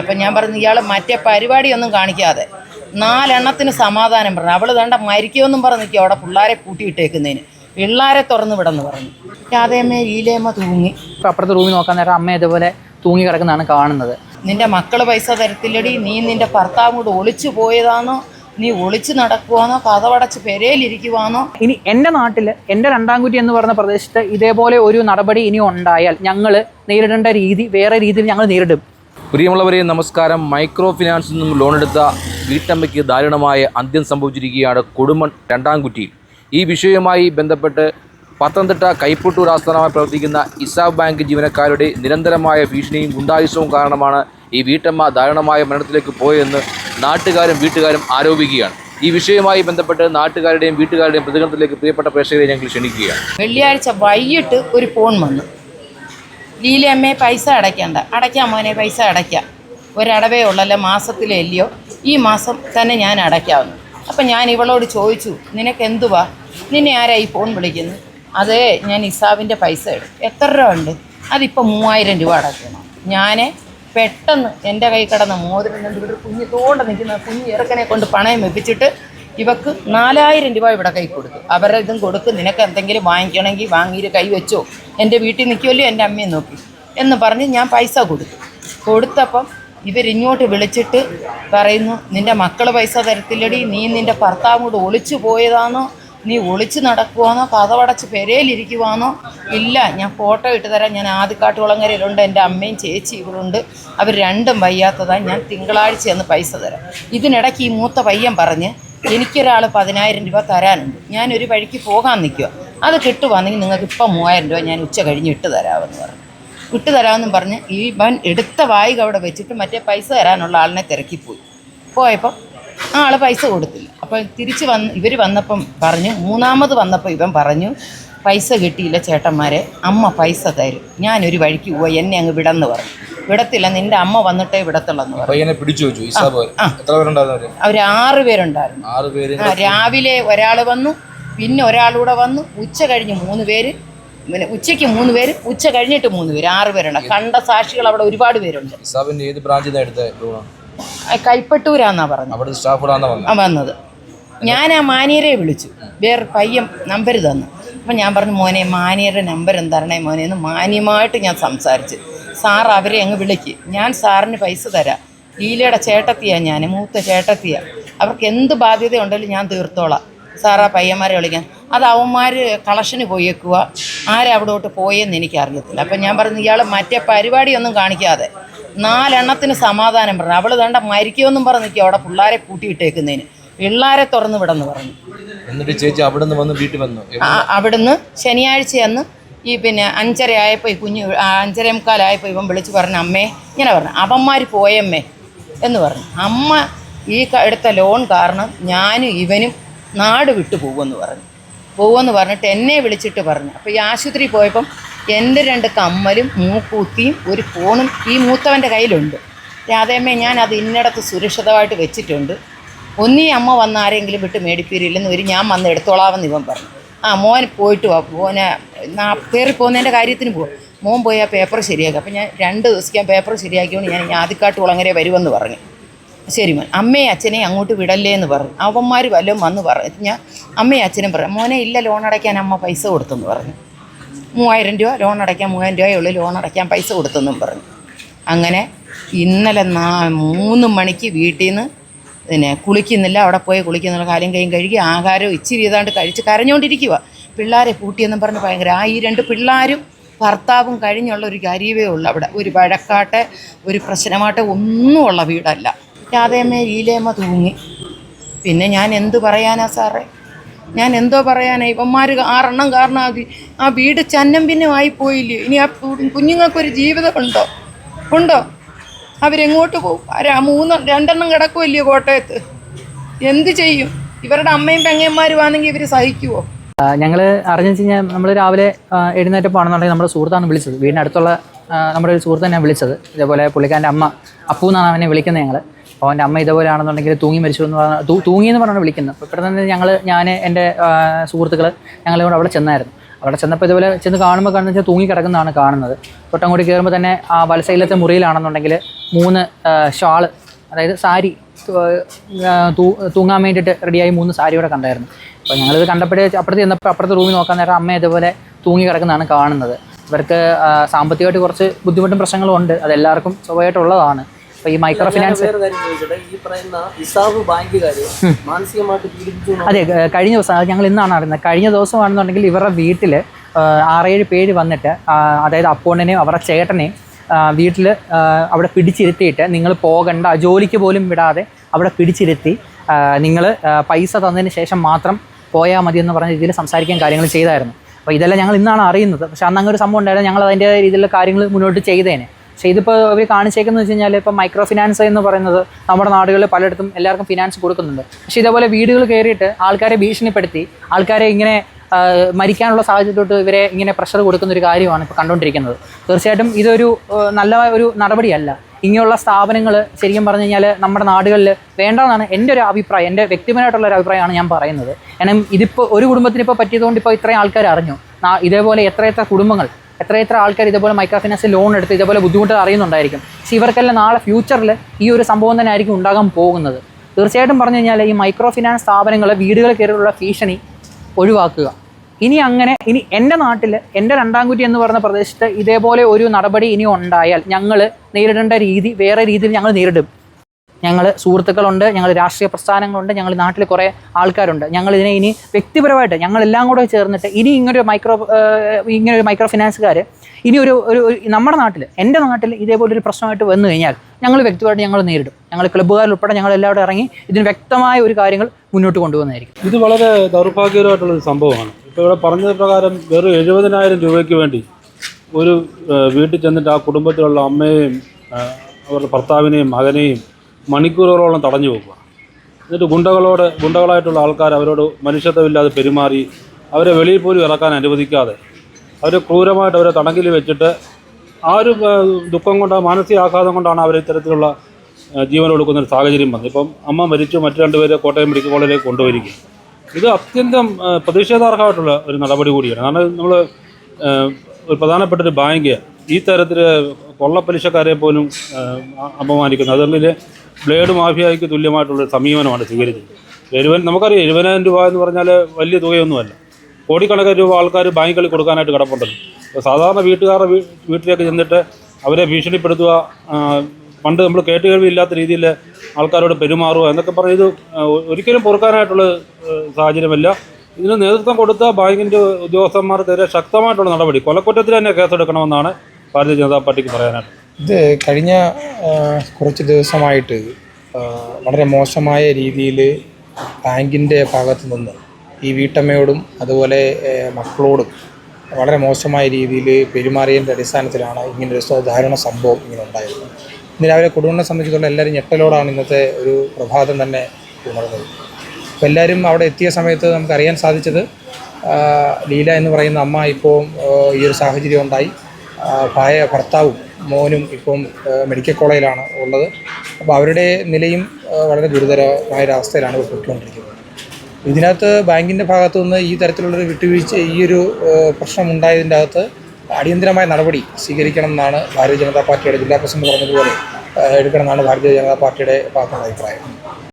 അപ്പം ഞാൻ പറഞ്ഞു ഇയാൾ മറ്റേ പരിപാടിയൊന്നും കാണിക്കാതെ നാലെണ്ണത്തിന് സമാധാനം പറഞ്ഞു. അവൾ വേണ്ട മരിക്കുമെന്നും പറഞ്ഞു നിൽക്കുക അവിടെ പിള്ളേരെ കൂട്ടിയിട്ടേക്കുന്നതിന്. പിള്ളേരെ തുറന്നു വിടെന്ന് പറഞ്ഞു. അതേമേ ഈലേമ്മ തൂങ്ങി. അപ്പുറത്തെ റൂമിൽ നോക്കാൻ നേരം അമ്മ ഇതുപോലെ തൂങ്ങി കിടക്കുന്നതാണ് കാണുന്നത്. നിന്റെ മക്കൾ പൈസ തരത്തില്ലടി. നീ നിന്റെ ഭർത്താവ് കൂടെ ഒളിച്ചു പോയതാണോ? നീ ഒളിച്ചു നടക്കുവാന്നോ കഥവടച്ച് പെരയിലിരിക്കുവാന്നോ ഇനി എന്റെ നാട്ടിൽ എന്റെ രണ്ടാംകുറ്റി എന്ന് പറഞ്ഞ പ്രദേശത്ത് ഇതേപോലെ ഒരു നടപടി ഇനി ഉണ്ടായാൽ ഞങ്ങൾ നേരിടേണ്ട രീതി വേറെ രീതിയിൽ ഞങ്ങൾ നേരിടും. പ്രിയമുള്ളവരെ നമസ്കാരം. മൈക്രോ ഫിനാൻസിൽ നിന്നും ലോണെടുത്ത വീട്ടമ്മയ്ക്ക് ദാരുണമായ അന്ത്യം സംഭവിച്ചിരിക്കുകയാണ് കൊടുമൺ രണ്ടാംകുറ്റിയിൽ ഈ വിഷയവുമായി ബന്ധപ്പെട്ട് പത്തനംതിട്ട കൈപ്പുട്ടൂർ ആസ്ഥാനമായി പ്രവർത്തിക്കുന്ന ഇസാബ് ബാങ്ക് ജീവനക്കാരുടെ നിരന്തരമായ ഭീഷണിയും ഗുണ്ടായുസവും കാരണമാണ് ഈ വീട്ടമ്മ ദാരുണമായ മരണത്തിലേക്ക് പോയതെന്ന് നാട്ടുകാരും വീട്ടുകാരും ആരോപിക്കുകയാണ്. ഈ വിഷയവുമായി ബന്ധപ്പെട്ട് നാട്ടുകാരുടെയും വീട്ടുകാരുടെയും പ്രതികരണത്തിലേക്ക് പ്രിയപ്പെട്ട പ്രേക്ഷകരെ ഞങ്ങൾ ക്ഷണിക്കുകയാണ്. വെള്ളിയാഴ്ച വൈകിട്ട് ഒരു ഫോൺ വന്നു. ലീലയമ്മേ പൈസ അടയ്ക്കണ്ട. അടയ്ക്കാം മോനെ പൈസ അടയ്ക്കാം. ഒരടവേ ഉള്ളല്ലോ മാസത്തിലേ അല്ലയോ ഈ മാസം തന്നെ ഞാൻ അടയ്ക്കാവുന്നു. അപ്പം ഞാൻ ഇവളോട് ചോദിച്ചു നിനക്ക് എന്തുവാ നിന്നെ ആരാ ഈ ഫോൺ വിളിക്കുന്നത് അതെ ഞാൻ ഇസാബിന്റെ പൈസ എടുക്കും എത്ര രൂപ ഉണ്ട്? അതിപ്പോൾ മൂവായിരം രൂപ അടയ്ക്കണം. ഞാൻ പെട്ടെന്ന് എന്റെ കൈ കിടന്ന മോതിരം കൊണ്ട് കുഞ്ഞു തോണ്ട നിൽക്കുന്ന കുഞ്ഞ് ഇറക്കനെ കൊണ്ട് പണയം വെപ്പിച്ചിട്ട് ഇവക്ക് നാലായിരം രൂപ ഇവിടെ കൈ കൊടുത്തു. അവരുടെ ഇതും കൊടുക്ക് നിനക്ക് എന്തെങ്കിലും വാങ്ങിക്കണമെങ്കിൽ വാങ്ങിയിട്ട് കൈ വെച്ചോ. എന്റെ വീട്ടിൽ നിൽക്കുമല്ലോ എന്റെ അമ്മയെ നോക്കി. എന്ന് പറഞ്ഞ് ഞാൻ പൈസ കൊടുത്തു. കൊടുത്തപ്പം ഇവരിങ്ങോട്ട് വിളിച്ചിട്ട് പറയുന്നു നിന്റെ മക്കൾ പൈസ തരത്തില്ലടി. നീ നിന്റെ ഭർത്താവ് കൂടെ ഒളിച്ചു പോയതാണോ? നീ ഒളിച്ചു നടക്കുവാന്നോ കഥവടച്ച് പെരയിലിരിക്കുവാന്നോ ഇല്ല ഞാൻ ഫോട്ടോ ഇട്ട് തരാം. ഞാൻ ആദ്യക്കാട്ടുകുളങ്ങരയിലുണ്ട് എന്റെ അമ്മയും ചേച്ചി ഇവളുണ്ട് അവർ രണ്ടും വയ്യാത്തതാണ് ഞാൻ തിങ്കളാഴ്ച എന്ന് പൈസ തരാം. ഇതിനിടയ്ക്ക് ഈ മൂത്ത പയ്യൻ പറഞ്ഞ് എനിക്കൊരാൾ പതിനായിരം രൂപ തരാനുണ്ട്. ഞാനൊരു വഴിക്ക് പോകാൻ നിൽക്കുക അത് കിട്ടുവാണെങ്കിൽ നിങ്ങൾക്ക് ഇപ്പം മൂവായിരം രൂപ ഞാൻ ഉച്ച കഴിഞ്ഞ് ഇട്ട് തരാമെന്ന് പറഞ്ഞു. ഇട്ട് തരാമെന്നും പറഞ്ഞ് ഈ വൻ എടുത്ത വായിക അവിടെ വെച്ചിട്ട് മറ്റേ പൈസ തരാനുള്ള ആളിനെ തിരക്കിപ്പോയി. പോയപ്പം ആ ആൾ പൈസ കൊടുത്തില്ല. അപ്പോൾ തിരിച്ച് വന്ന് ഇവർ വന്നപ്പം പറഞ്ഞു മൂന്നാമത് വന്നപ്പോൾ ഇവൻ പറഞ്ഞു പൈസ കിട്ടിയില്ല ചേട്ടന്മാരെ അമ്മ പൈസ തരും. ഞാനൊരു വഴിക്ക് പോയി എന്നെ അങ്ങ് വിടന്ന് പറഞ്ഞു. വിടത്തില്ല. നിന്റെ അമ്മ വന്നിട്ടേ വിടത്തുള്ളെന്ന് പറഞ്ഞു. പയ്യനെ പിടിച്ചു വെച്ചു. ഇസാബ് എത്ര പേരുണ്ടായിരുന്നു അവർ ആറ് പേരുണ്ടായിരുന്നു. ആറ് പേര്. ആ രാവിലെ ഒരാൾ വന്നു പിന്നെ ഒരാളൂടെ വന്നു. ഉച്ച കഴിഞ്ഞ് മൂന്ന് പേര്. പിന്നെ ഉച്ചയ്ക്ക് മൂന്ന് പേര് ഉച്ച കഴിഞ്ഞിട്ട് മൂന്ന് പേര്. ആറ് പേരുണ്ട്. കണ്ട സാക്ഷികൾ അവിടെ ഒരുപാട് പേരുണ്ട്. ഇസാബിന്റെ ഏത് ബ്രാഞ്ചിൽ കൈപ്പട്ടൂരാന്നാ പറഞ്ഞത്. വന്നത്. ഞാൻ ആ മാനിയരെ വിളിച്ചു. വേറെ പയ്യൻ നമ്പർ തന്നു. അപ്പം ഞാൻ പറഞ്ഞു മോനെ മാനിയരുടെ നമ്പർ തരണേ മോനെ? എന്ന് മാന്യമായിട്ട് ഞാൻ സംസാരിച്ച്. സാർ അവരെ അങ്ങ് വിളിക്ക്. ഞാൻ സാറിന് പൈസ തരാം. ലീലയുടെ ചേട്ടത്തിയാ ഞാൻ മൂത്ത ചേട്ടത്തിയാണ് അവർക്ക് എന്ത് ബാധ്യത ഉണ്ടെങ്കിലും ഞാൻ തീർത്തോളാം. ആ പയ്യന്മാരെ വിളിക്കാൻ. അത് അവന്മാർ കളക്ഷന് പോയേക്കുക ആരവിടോട്ട് പോയെന്ന് എനിക്കറിയത്തില്ല. അപ്പം ഞാൻ പറഞ്ഞു ഇയാൾ മറ്റേ പരിപാടിയൊന്നും കാണിക്കാതെ. നാലെണ്ണത്തിന് സമാധാനം പറഞ്ഞു. അവൾ വേണ്ട മരിക്കുമെന്നും പറഞ്ഞു നിൽക്കുക അവിടെ പിള്ളേരെ കൂട്ടിയിട്ടേക്കുന്നതിന്. പിള്ളേരെ തുറന്നു വിടന്ന് പറഞ്ഞു. എന്നിട്ട് ചേച്ചി അവിടെ നിന്ന് വന്ന് വീട്ടിൽ വന്നു? ആ- അവിടുന്ന് ശനിയാഴ്ച അന്ന് ഈ പിന്നെ അഞ്ചര ആയപ്പോൾ ഈ കുഞ്ഞ് അഞ്ചര മുക്കാലായപ്പോൾ ഇവൻ വിളിച്ച് പറഞ്ഞു അമ്മേ ഇങ്ങനെ പറഞ്ഞു അവന്മാർ പോയമ്മേ എന്ന് പറഞ്ഞു. അമ്മ ഈ എടുത്ത ലോൺ കാരണം ഞാനും ഇവനും നാട് വിട്ടു പോകുമെന്ന് പറഞ്ഞു. പോകുമെന്ന് പറഞ്ഞിട്ട് എന്നെ വിളിച്ചിട്ട് പറഞ്ഞു. അപ്പോൾ ഈ ആശുപത്രി പോയപ്പം എന്റെ രണ്ട് കമ്മലും മൂക്കൂത്തിയും ഒരു ഫോണും ഈ മൂത്തവന്റെ കയ്യിലുണ്ട്. രാധേമ്മേ ഞാൻ അത് ഇന്നിടത്ത് സുരക്ഷിതമായിട്ട് വെച്ചിട്ടുണ്ട്. ഒന്നീ അമ്മ വന്ന് ആരെങ്കിലും വിട്ട് മേടിപ്പീരില്ലെന്ന് ഒരു ഞാൻ വന്ന് എടുത്തോളാമെന്ന് ഇവൻ പറഞ്ഞു. ആ മോൻ പോയിട്ട് വാ. മോനെ കയറി പോകുന്നതിന്റെ കാര്യത്തിന് പോകും മോൻ പോയി ആ പേപ്പർ ശരിയാക്കുക അപ്പം ഞാൻ രണ്ട് ദിവസം പേപ്പർ ശരിയാക്കിയോണ്ട് ഞാൻ ഇനി ആദ്യക്കാട്ട് കുളങ്ങരെ വരുമെന്ന് പറഞ്ഞു. ശരി മോൻ അമ്മയും അച്ഛനെയും അങ്ങോട്ട് വിടല്ലേ എന്ന് പറഞ്ഞു. അവന്മാർ വല്ലതും വന്ന് പറഞ്ഞു ഞാൻ അമ്മയും അച്ഛനും പറഞ്ഞു മോനെ ഇല്ല ലോൺ അടയ്ക്കാൻ അമ്മ പൈസ കൊടുത്തെന്ന് പറഞ്ഞു. മൂവായിരം രൂപ ലോൺ അടയ്ക്കാൻ മൂവായിരം രൂപയുള്ളൂ ലോൺ അടയ്ക്കാൻ പൈസ കൊടുത്തെന്നും പറഞ്ഞു. അങ്ങനെ ഇന്നലെ നാ മൂന്ന് മണിക്ക് വീട്ടിൽ നിന്ന് പിന്നെ കുളിക്കുന്നില്ല അവിടെ പോയി കുളിക്കുന്നുള്ള കാര്യം കൈയും കഴുകി ആഹാരം ഇച്ചിരി ഏതാണ്ട് കഴിച്ച് കരഞ്ഞുകൊണ്ടിരിക്കുക പിള്ളേരെ പൂട്ടിയെന്നും പറഞ്ഞ് ഭയങ്കര ആ ഈ രണ്ട് പിള്ളേരും ഭർത്താവും കഴിഞ്ഞുള്ള ഒരു കാര്യമേ ഉള്ളൂ അവിടെ. ഒരു വഴക്കാട്ടെ ഒരു പ്രശ്നമാട്ടെ ഒന്നുമുള്ള വീടല്ല. രാധേമ്മ ലീലേമ്മ തൂങ്ങി. പിന്നെ ഞാൻ എന്ത് പറയാനാ സാറേ? ഞാൻ എന്തോ പറയാനാ? ഇവന്മാർ ആറെണ്ണം കാരണം ആ ആ വീട് ചന്നം പിന്നെ ആയിപ്പോയില്ലേ ഇനി ആ കുഞ്ഞുങ്ങൾക്കൊരു ജീവിതമുണ്ടോ? ഉണ്ടോ? അവരെങ്ങോട്ട് പോകും? ആരാ മൂന്ന് രണ്ടെണ്ണം കിടക്കുമല്ലയോ കോട്ടയത്ത്? എന്ത് ചെയ്യും? ഇവരുടെ അമ്മയും പെങ്ങന്മാരും ആണെങ്കിൽ ഇവർ സഹിക്കുമോ ഞങ്ങൾ അറിഞ്ഞു കഴിഞ്ഞാൽ നമ്മൾ രാവിലെ എഴുന്നേറ്റ് എഴുന്നേറ്റപ്പോൾ ആണെന്നുണ്ടെങ്കിൽ നമ്മുടെ സുഹൃത്താണ് വിളിച്ചത്. വീടിനടുത്തുള്ള അടുത്തുള്ള നമ്മുടെ ഒരു സുഹൃത്ത് തന്നെയാണ് വിളിച്ചത്. ഇതേപോലെ പുള്ളിക്കാരന്റെ അമ്മ അപ്പു എന്നാണ് അവനെ വിളിക്കുന്നത് ഞങ്ങൾ അപ്പോൾ അവന്റെ അമ്മ ഇതേപോലെ ആണെന്നുണ്ടെങ്കിൽ തൂങ്ങി മരിച്ചു എന്ന് പറഞ്ഞാൽ തൂങ്ങി എന്ന് പറഞ്ഞാണ് വിളിക്കുന്നത്. അപ്പോൾ ഇവിടെ തന്നെ ഞങ്ങൾ ഞാൻ എന്റെ സുഹൃത്തുക്കൾ ഞങ്ങൾ ഇവിടെ അവിടെ ചെന്നായിരുന്നു. അവിടെ ചെന്നപ്പോൾ ഇതുപോലെ ചെന്ന് കാണുമ്പോൾ കാണുന്ന വെച്ചാൽ തൂങ്ങി കിടക്കുന്നതാണ് കാണുന്നത്. തൊട്ടങ്ങോട്ട് കയറുമ്പോൾ തന്നെ ആ വലസൈലത്തെ മുറിയിലാണെന്നുണ്ടെങ്കിൽ മൂന്ന് ഷാൾ അതായത് സാരി തൂങ്ങാൻ വേണ്ടിയിട്ട് റെഡിയായി മൂന്ന് സാരി ഇവിടെ കണ്ടായിരുന്നു. അപ്പോൾ ഞങ്ങളിത് കണ്ടപ്പോഴേ അപ്പുറത്ത് ചെന്നപ്പോൾ അപ്പുറത്തെ റൂമിൽ നോക്കാൻ നേരം അമ്മ ഇതുപോലെ തൂങ്ങി കിടക്കുന്നതാണ് കാണുന്നത്. ഇവർക്ക് സാമ്പത്തികമായിട്ട് കുറച്ച് ബുദ്ധിമുട്ടും പ്രശ്നങ്ങളും ഉണ്ട്. അതെല്ലാവർക്കും സ്വാഭാവികമായിട്ടുള്ളതാണ്. അപ്പോൾ ഈ മൈക്രോ ഫിനാൻസ് അതെ കഴിഞ്ഞ ദിവസം ഞങ്ങൾ ഇന്നാണ് അറിയുന്നത്. കഴിഞ്ഞ ദിവസമാണെന്നുണ്ടെങ്കിൽ ഇവരുടെ വീട്ടിൽ ആറേഴ് പേര് വന്നിട്ട് അതായത് അപ്പോണിനെയും അവരുടെ ചേട്ടനെയും വീട്ടിൽ അവിടെ പിടിച്ചിരുത്തിയിട്ട് നിങ്ങൾ പോകണ്ട ജോലിക്ക് പോലും വിടാതെ അവിടെ പിടിച്ചിരുത്തി നിങ്ങൾ പൈസ തന്നതിന് ശേഷം മാത്രം പോയാൽ മതി എന്ന് പറഞ്ഞ രീതിയിൽ സംസാരിക്കാൻ കാര്യങ്ങൾ ചെയ്തായിരുന്നു. അപ്പോൾ ഇതെല്ലാം ഞങ്ങൾ ഇന്നാണ് അറിയുന്നത്. പക്ഷേ അന്ന് അങ്ങനെ ഒരു സംഭവം ഉണ്ടായിരുന്നു. ഞങ്ങൾ അതിന്റെ രീതിയിലുള്ള കാര്യങ്ങൾ മുന്നോട്ട് ചെയ്തേനെ. പക്ഷേ ഇതിപ്പോൾ അവർ കാണിച്ചേക്കുന്നത് വെച്ച് കഴിഞ്ഞാൽ ഇപ്പോൾ മൈക്രോ ഫിനാൻസ് എന്ന് പറയുന്നത് നമ്മുടെ നാടുകളിൽ പലയിടത്തും എല്ലാവർക്കും ഫിനാൻസ് കൊടുക്കുന്നുണ്ട്. പക്ഷേ ഇതേപോലെ വീടുകൾ കയറിയിട്ട് ആൾക്കാരെ ഭീഷണിപ്പെടുത്തി ആൾക്കാരെ ഇങ്ങനെ മരിക്കാനുള്ള സാഹചര്യത്തോട്ട് ഇവരെ ഇങ്ങനെ പ്രഷർ കൊടുക്കുന്ന ഒരു കാര്യമാണ് ഇപ്പോൾ കണ്ടുകൊണ്ടിരിക്കുന്നത് തീർച്ചയായിട്ടും ഇതൊരു നല്ല ഒരു നടപടിയല്ല. ഇങ്ങനെയുള്ള സ്ഥാപനങ്ങൾ ശരിക്കും പറഞ്ഞു കഴിഞ്ഞാൽ നമ്മുടെ നാടുകളിൽ വേണ്ടതെന്നാണ് എന്റെ ഒരു അഭിപ്രായം എന്റെ വ്യക്തിപരമായിട്ടുള്ള ഒരു അഭിപ്രായമാണ് ഞാൻ പറയുന്നത്. കാരണം ഇതിപ്പോൾ ഒരു കുടുംബത്തിന് ഇപ്പോൾ പറ്റിയതുകൊണ്ട് ഇപ്പോൾ ഇത്രയും ആൾക്കാർ അറിഞ്ഞു. ഇതേപോലെ എത്ര എത്ര കുടുംബങ്ങൾ എത്ര എത്ര ആൾക്കാർ ഇതേപോലെ മൈക്രോ ഫിനാൻസ് ലോൺ എടുത്ത് ഇതേപോലെ ബുദ്ധിമുട്ട് അറിയുന്നുണ്ടായിരിക്കും. പക്ഷേ ഇവർക്കെല്ലാം നാളെ ഫ്യൂച്ചറിൽ ഈ ഒരു സംഭവം തന്നെ ആയിരിക്കും ഉണ്ടാകാൻ പോകുന്നത്. തീർച്ചയായിട്ടും പറഞ്ഞു കഴിഞ്ഞാൽ ഈ മൈക്രോ ഫിനാൻസ് സ്ഥാപനങ്ങൾ വീടുകൾ കയറിയുള്ള ഭീഷണി ഒഴിവാക്കുക. ഇനി അങ്ങനെ ഇനി എന്റെ നാട്ടിൽ എന്റെ രണ്ടാംകുറ്റി എന്ന് പറഞ്ഞ പ്രദേശത്ത് ഇതേപോലെ ഒരു നടപടി ഇനി ഉണ്ടായാൽ ഞങ്ങൾ നേരിടേണ്ട രീതി വേറെ രീതിയിൽ ഞങ്ങൾ നേരിടും. ഞങ്ങൾ സുഹൃത്തുക്കളുണ്ട് ഞങ്ങൾ രാഷ്ട്രീയ പ്രസ്ഥാനങ്ങളുണ്ട് ഞങ്ങൾ നാട്ടിൽ കുറേ ആൾക്കാരുണ്ട്. ഞങ്ങൾ ഇതിനെ ഇനി വ്യക്തിപരമായിട്ട് ഞങ്ങളെല്ലാം കൂടെ ചേർന്നിട്ട് ഇനി ഇങ്ങനൊരു മൈക്രോ ഇങ്ങനൊരു ഒരു മൈക്രോ ഫിനാൻസുകാർ ഇനി ഒരു ഒരു ഒരു നമ്മുടെ നാട്ടിൽ എന്റെ നാട്ടിൽ ഇതേപോലെ ഒരു പ്രശ്നമായിട്ട് വന്നു കഴിഞ്ഞാൽ ഞങ്ങൾ വ്യക്തിപരമായിട്ട് ഞങ്ങൾ നേരിടും. ഞങ്ങൾ ക്ലബ്ബുകാരുൾപ്പെടെ ഞങ്ങൾ എല്ലാവരും ഇറങ്ങി ഇതിന് വ്യക്തമായ ഒരു കാര്യങ്ങൾ മുന്നോട്ട് കൊണ്ടുപോകുന്നതായിരിക്കും. ഇത് വളരെ ദൗർഭാഗ്യകരമായിട്ടുള്ളൊരു സംഭവമാണ്. ഇപ്പോൾ ഇവിടെ പറഞ്ഞത് പ്രകാരം വെറും എഴുപതിനായിരം രൂപയ്ക്ക് വേണ്ടി ഒരു വീട്ടിൽ ചെന്നിട്ട് ആ കുടുംബത്തിലുള്ള അമ്മയെയും അവരുടെ ഭർത്താവിനെയും മകനെയും മണിക്കൂറുകളോളം തടഞ്ഞു വെക്കുക എന്നിട്ട് ഗുണ്ടകളോട് ഗുണ്ടകളായിട്ടുള്ള ആൾക്കാർ അവരോട് മനുഷ്യത്വമില്ലാതെ പെരുമാറി അവരെ വെളിയിൽ പോലും ഇറക്കാൻ അനുവദിക്കാതെ അവരെ ക്രൂരമായിട്ട് അവരെ തടങ്കിൽ വെച്ചിട്ട് ആ ഒരു ദുഃഖം കൊണ്ട് മാനസിക ആഘാതം കൊണ്ടാണ് അവർ ഇത്തരത്തിലുള്ള ജീവൻ കൊടുക്കുന്ന ഒരു സാഹചര്യം വന്നത്. ഇപ്പം അമ്മ മരിച്ചു മറ്റു രണ്ടുപേരെ കോട്ടയം മെഡിക്കൽ കോളേജിലേക്ക് കൊണ്ടുപോയിരിക്കും ഇത് അത്യന്തം പ്രതിഷേധാർഹമായിട്ടുള്ള ഒരു നടപടി കൂടിയാണ്. കാരണം നമ്മൾ ഒരു പ്രധാനപ്പെട്ട ഒരു ബാങ്ക് ഈ തരത്തിൽ കൊള്ളപ്പലിശക്കാരെ പോലും അപമാനിക്കുന്നത് അതുകൊണ്ട് ബ്ലേഡ് മാഫിയായിക്ക് തുല്യമായിട്ടുള്ള സമീപനമാണ് സ്വീകരിച്ചത്. എഴുപൻ നമുക്കറിയാം എഴുപതിനായിരം രൂപ എന്ന് പറഞ്ഞാൽ വലിയ തുകയൊന്നുമല്ല. കോടിക്കണക്കിന് രൂപ ആൾക്കാർ ബാങ്കുകളിൽ കൊടുക്കാനായിട്ട് കിടപ്പുണ്ടല്ലോ സാധാരണ വീട്ടുകാരുടെ വീട്ടിലേക്ക് ചെന്നിട്ട് അവരെ ഭീഷണിപ്പെടുത്തുക പണ്ട് നമ്മൾ കേട്ടുകേൾവി ഇല്ലാത്ത രീതിയിൽ ആൾക്കാരോട് പെരുമാറുക എന്നൊക്കെ പറഞ്ഞ് ഇത് ഒരിക്കലും പൊറുക്കാനായിട്ടുള്ള സാഹചര്യമല്ല. ഇതിന് നേതൃത്വം കൊടുത്ത ബാങ്കിന്റെ ഉദ്യോഗസ്ഥന്മാർക്കെതിരെ ശക്തമായിട്ടുള്ള നടപടി. കൊലക്കുറ്റത്തിൽ തന്നെ കേസെടുക്കണമെന്നാണ് ഭാരതീയ ജനതാ പാർട്ടിക്ക് പറയാനായിട്ട് ഇത് കഴിഞ്ഞ കുറച്ച് ദിവസമായിട്ട് വളരെ മോശമായ രീതിയിൽ ബാങ്കിന്റെ ഭാഗത്തു നിന്ന് ഈ വീട്ടമ്മയോടും അതുപോലെ മക്കളോടും വളരെ മോശമായ രീതിയിൽ പെരുമാറിയതിന്റെ അടിസ്ഥാനത്തിലാണ് ഇങ്ങനൊരു സാധാരണ സംഭവം ഇങ്ങനെ ഉണ്ടായത് ഇന്ന് രാവിലെ കൊടുവണ്ണെ സംബന്ധിച്ചിടത്തോളം എല്ലാവരും ഞെട്ടലോടാണ് ഇന്നത്തെ ഒരു പ്രഭാതം തന്നെ ഉണർന്നത്. അപ്പോൾ എല്ലാവരും അവിടെ എത്തിയ സമയത്ത് നമുക്കറിയാൻ സാധിച്ചത് ലീല എന്ന് പറയുന്ന അമ്മ ഇപ്പോൾ ഈ ഒരു സാഹചര്യം ഉണ്ടായി. ഭാര്യ ഭർത്താവും മോനും ഇപ്പം മെഡിക്കൽ കോളേജിലാണ് ഉള്ളത്. അപ്പോൾ അവരുടെ നിലയും വളരെ ഗുരുതരമായ ഒരു അവസ്ഥയിലാണ് ഇപ്പോൾ പൊയ്ക്കൊണ്ടിരിക്കുന്നത്. ഇതിനകത്ത് ബാങ്കിന്റെ ഭാഗത്തു നിന്ന് ഈ തരത്തിലുള്ളൊരു വിട്ടുവീഴ്ച ഈ ഒരു പ്രശ്നം ഉണ്ടായതിന്റെ അകത്ത് അടിയന്തരമായ നടപടി സ്വീകരിക്കണം എന്നാണ് ഭാരതീയ ജനതാ പാർട്ടിയുടെ ജില്ലാ പ്രസിഡന്റ് പറഞ്ഞതുപോലെ എടുക്കണമെന്നാണ് ഭാരതീയ ജനതാ പാർട്ടിയുടെ ഭാഗത്തുള്ള അഭിപ്രായം.